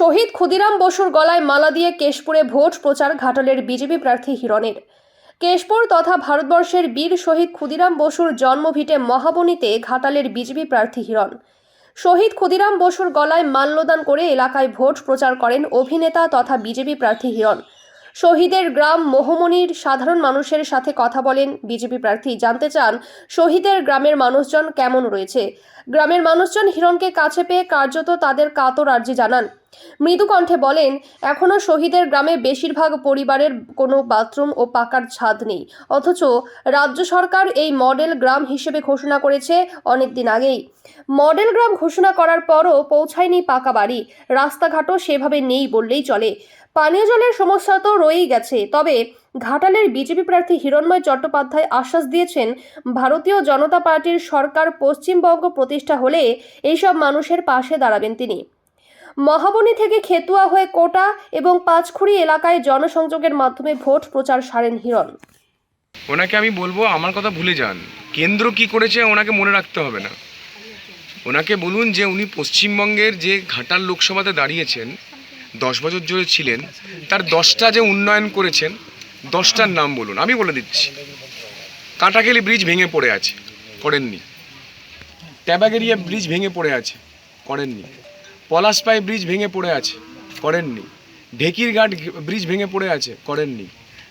শহীদ ক্ষুদিরাম বসুর গলায় মালা দিয়ে কেশপুরে ভোট প্রচার ঘাটালের বিজেপি প্রার্থী হিরণের। কেশপুর তথা ভারতবর্ষের বীর শহীদ ক্ষুদিরাম বসুর জন্মভিটে মহাবনীতে ঘাটালের বিজেপি প্রার্থী হিরণ। শহীদ ক্ষুদিরাম বসুর গলায় মাল্যদান করে এলাকায় ভোট প্রচার করেন অভিনেতা তথা বিজেপি প্রার্থী হিরণ। শহীদের গ্রাম মোহমনির সাধারণ মানুষের সাথে কথা বলেন বিজেপি প্রার্থী। জানতে চান, শহীদের গ্রামের মানুষজন কেমন রয়েছে? গ্রামের মানুষজন হিরণকে কাছে পেয়ে কার্যত তাদের কাতর আর্জি জানান। মৃদু কণ্ঠে বলেন এখনও শহীদের গ্রামে বেশিরভাগ পরিবারের কোনো বাথরুম ও পাকার ছাদ নেই। অথচ রাজ্য সরকার এই মডেল গ্রাম হিসেবে ঘোষণা করেছে অনেক দিন আগেই। মডেল গ্রাম ঘোষণা করার পরও পৌঁছায়নি পাকা বাড়ি। রাস্তাঘাটও সেভাবে নেই বললেই চলে। পানীয় জলের সমস্যা তো রয়েই গেছে। তবে ঘাটালের বিজেপি প্রার্থী হিরণময় চট্টোপাধ্যায় আশ্বাস দিয়েছেন, ভারতীয় জনতা পার্টির সরকার পশ্চিমবঙ্গ প্রতিষ্ঠা হলে এইসব মানুষের পাশে দাঁড়াবেন তিনি। মহাবনী থেকে খেতুয়া হয়ে কোটা এবং পাঁচখুড়ি এলাকায় জনসংযোগের মাধ্যমে ভোট প্রচার সারেন হিরণ। ওনাকে আমি বলব, আমার কথা ভুলে যান। কেন্দ্র কি করেছে ওনাকে মনে রাখতে হবে না। ওনাকে বলুন যে উনি পশ্চিমবঙ্গের যে ঘাটাল লোকসভাতে দাঁড়িয়েছেন দশ বছর জুড়ে ছিলেন, তার দশটা যে উন্নয়ন করেছেন, দশটার নাম বলুন, আমি বলে দিচ্ছি। কাটাকেলি ব্রিজ ভেঙে পড়ে আছে, করেননি। ট্যাবাগেরিয়া ব্রিজ ভেঙে পড়ে আছে, করেননি। পলাশপাই ব্রিজ ভেঙে পড়ে আছে, করেননি। ঢেকির ঘাট ব্রিজ ভেঙে পড়ে আছে, করেননি।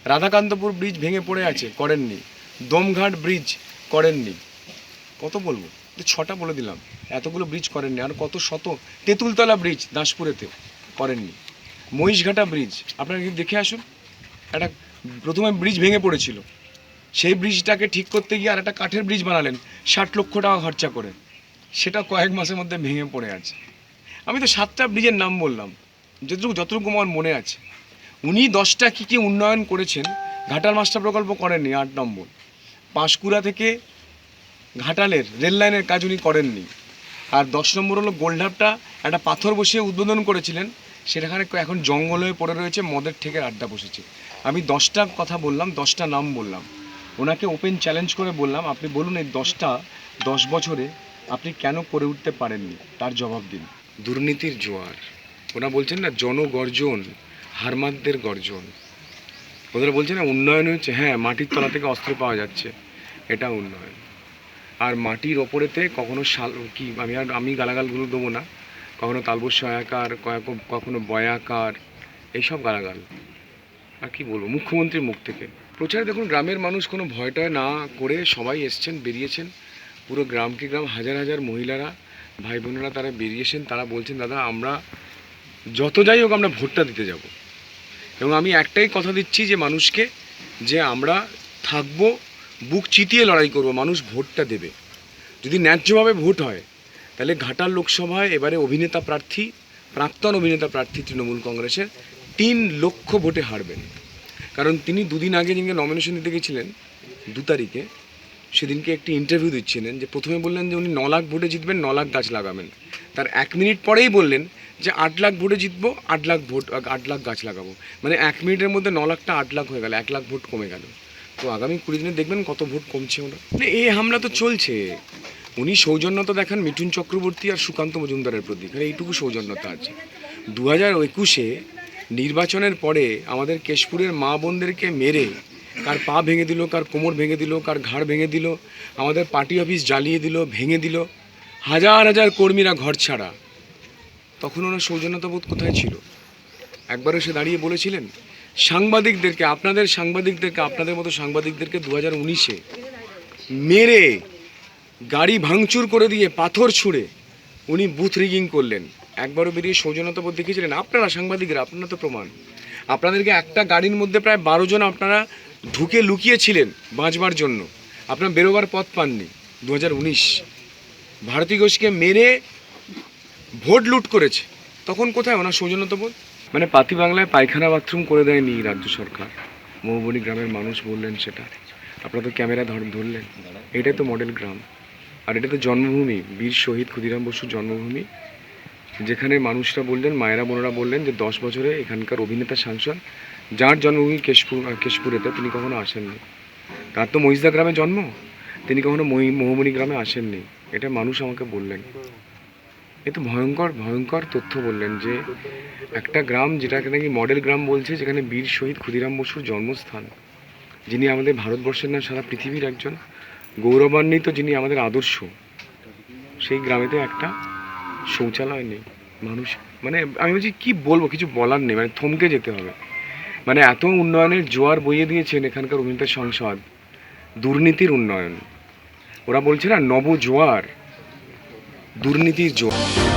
রাধাকান্তপুর ব্রিজ ভেঙে পড়ে আছে, করেননি। দমঘাট ব্রিজ করেননি। কত বলব? ছটা বলে দিলাম। এতগুলো ব্রিজ করেননি। আর কত শত তেঁতুলতলা ব্রিজ দাসপুরেতে। করেননি। মহিষঘাটা ব্রিজ, আপনারা কি দেখে আসুন, একটা প্রথমে ব্রিজ ভেঙে পড়েছিল। সেই ব্রিজটাকে ঠিক করতে গিয়ে আর একটা কাঠের ব্রিজ বানালেন, ষাট লক্ষ টাকা খরচা করে। সেটা কয়েক মাসের মধ্যে ভেঙে পড়ে আছে। আমি তো সাতটা ব্রিজের নাম বললাম, যতটুকু যতটুকু আমার মনে আছে। উনি দশটা কী কী উন্নয়ন করেছেন, ঘাটাল মাস্টার প্রকল্প করেননি আট নম্বর। পাঁশকুড়া থেকে ঘাটালের রেল লাইনের কাজ উনি করেননি। আর দশ নম্বর হলো গোলঢাপটা, একটা পাথর বসিয়ে উদ্বোধন করেছিলেন সেখানে এখন জঙ্গল হয়ে পড়ে রয়েছে, মদের থেকে আড্ডা বসেছে। আমি দশটা কথা বললাম, দশটা নাম বললাম। ওনাকে ওপেন চ্যালেঞ্জ করে বললাম, আপনি বলুন এই দশটা, দশ বছরে আপনি কেন করে উঠতে পারেননি? তার জবাব দিন। দুর্নীতির জোয়ার। ওনা বলছেন না, জনগর্জন, হারমাদদের গর্জন। ওদের বলছে না, উন্নয়ন হচ্ছে হ্যাঁ মাটির তলা থেকে অস্ত্র পাওয়া যাচ্ছে। এটা উন্নয়ন। আর মাটির ওপরেতে কখনো শাল কি, আমি আর আমি গালাগালগুলো দেবো না। কখনো কয়েক- কখনো বয়াকার, এইসব গালাগাল। আর কি বলব, মুখ্যমন্ত্রীর মুখ থেকে। প্রচারে দেখুন, গ্রামের মানুষ কোনো ভয় টয় না করে সবাই এসছেন, বেরিয়েছেন। পুরো গ্রামকে গ্রাম, হাজার হাজার মহিলারা ভাই বোনেরা তারা বেরিয়েছেন, তারা বলছেন, দাদা, আমরা যত যাই হোক, আমরা ভোটটা দিতে যাব। এবং আমি একটাই কথা দিচ্ছি যে, মানুষকে যে আমরা থাকব, বুক চিতিয়ে লড়াই করব, মানুষ ভোটটা দেবে। যদি ন্যায্যভাবে ভোট হয় তাহলে ঘাটাল লোকসভায় এবারে অভিনেতা প্রার্থী, প্রাক্তন অভিনেতা প্রার্থী তৃণমূল কংগ্রেসের তিন লক্ষ ভোটে হারবেন। কারণ তিনি দুদিন আগে যিনি নমিনেশন দিতে গেছিলেন, দু তারিখে, সেদিনকে একটি ইন্টারভিউ দিচ্ছিলেন যে প্রথমে বললেন যে উনি ন লাখ ভোটে জিতবেন, ন লাখ গাছ লাগাবেন। তার এক মিনিট পরেই বললেন যে আট লাখ ভোটে জিতবো, আট লাখ ভোট, আট লাখ গাছ লাগাবো। মানে এক মিনিটের মধ্যে ন লাখটা আট লাখ হয়ে গেল, এক লাখ ভোট কমে গেল। তো আগামী কুড়ি দিনে দেখবেন কত ভোট কমছে ওরা মানে এই হামলা তো চলছে। উনি সৌজন্যতা দেখান মিঠুন চক্রবর্তী আর সুকান্ত মজুমদারের প্রতি এখানে এইটুকু সৌজন্যতা আছে। দু হাজার একুশে নির্বাচনের পরে আমাদের কেশপুরের মা বোনদেরকে মেরে কার পা ভেঙে দিল, কার কোমর ভেঙে দিল, কার ঘাড় ভেঙে দিল, আমাদের পার্টি অফিস জ্বালিয়ে দিল, ভেঙে দিল। হাজার হাজার কর্মীরা ঘর ছাড়া। তখন ওনার সৌজন্যতাবোধ কোথায় ছিল? একবারও সে দাঁড়িয়ে বলেছিলেন, সাংবাদিকদেরকে, আপনাদের সাংবাদিকদেরকে, আপনাদের মতো সাংবাদিকদেরকে দু হাজার উনিশে মেরে গাড়ি ভাঙচুর করে দিয়ে পাথর ছুঁড়ে উনি বুথ রিগিং করলেন। একবারও বেরিয়ে সৌজন্যতাবোধ দেখিয়েছিলেন আপনারা সাংবাদিকরা আপনারা তো প্রমাণ। আপনাদেরকে একটা গাড়ির মধ্যে প্রায় বারো জন আপনারা ঢুকে লুকিয়েছিলেন বাঁচবার জন্য। আপনারা বেরোবার পথ পাননি। দু হাজার উনিশ। ভারতী ঘোষকে মেরে ভোট লুট করেছে। তখন কোথায় ওনার সৌজন্যতাবোধ মানে পাতি বাংলায় পায়খানা বাথরুম করে দেয়নি রাজ্য সরকার। মৌবনী গ্রামের মানুষ বললেন সেটা। আপনারা তো ক্যামেরা ধর ধরলেন। এটাই তো মডেল গ্রাম। আর এটা তো জন্মভূমি, বীর শহীদ ক্ষুদিরাম বসুর জন্মভূমি। যেখানে মানুষরা বললেন, মায়েরা, বোনেরা বললেন যে দশ বছরে এখানকার অভিনেতা, সাংসদ, যার জন্মভূমি কেশপুর কেশপুরেতে, তিনি কখনো আসেননি। তার তো মহিষদা গ্রামে জন্ম, তিনি কখনো মহি- মহুমনি গ্রামে আসেননি। এটা মানুষ আমাকে বললেন। এ তো ভয়ঙ্কর ভয়ঙ্কর তথ্য বললেন যে একটা গ্রাম যেটাকে নাকি মডেল গ্রাম বলছে, যেখানে বীর শহীদ ক্ষুদিরাম বসুর জন্মস্থান। যিনি আমাদের ভারতবর্ষের না, সারা পৃথিবীর একজন গৌরবান্বিত যিনি আমাদের আদর্শ, সেই গ্রামেতে একটা শৌচালয় নেই। মানুষ মানে আমি বলছি, কী বলব, কিছু বলার নেই মানে থমকে যেতে হবে। মানে এত উন্নয়নের জোয়ার বইয়ে দিয়েছেন এখানকার অভিনেতা সংসদ, দুর্নীতির উন্নয়ন। ওরা বলছে না নব জোয়ার দুর্নীতির জোয়ার।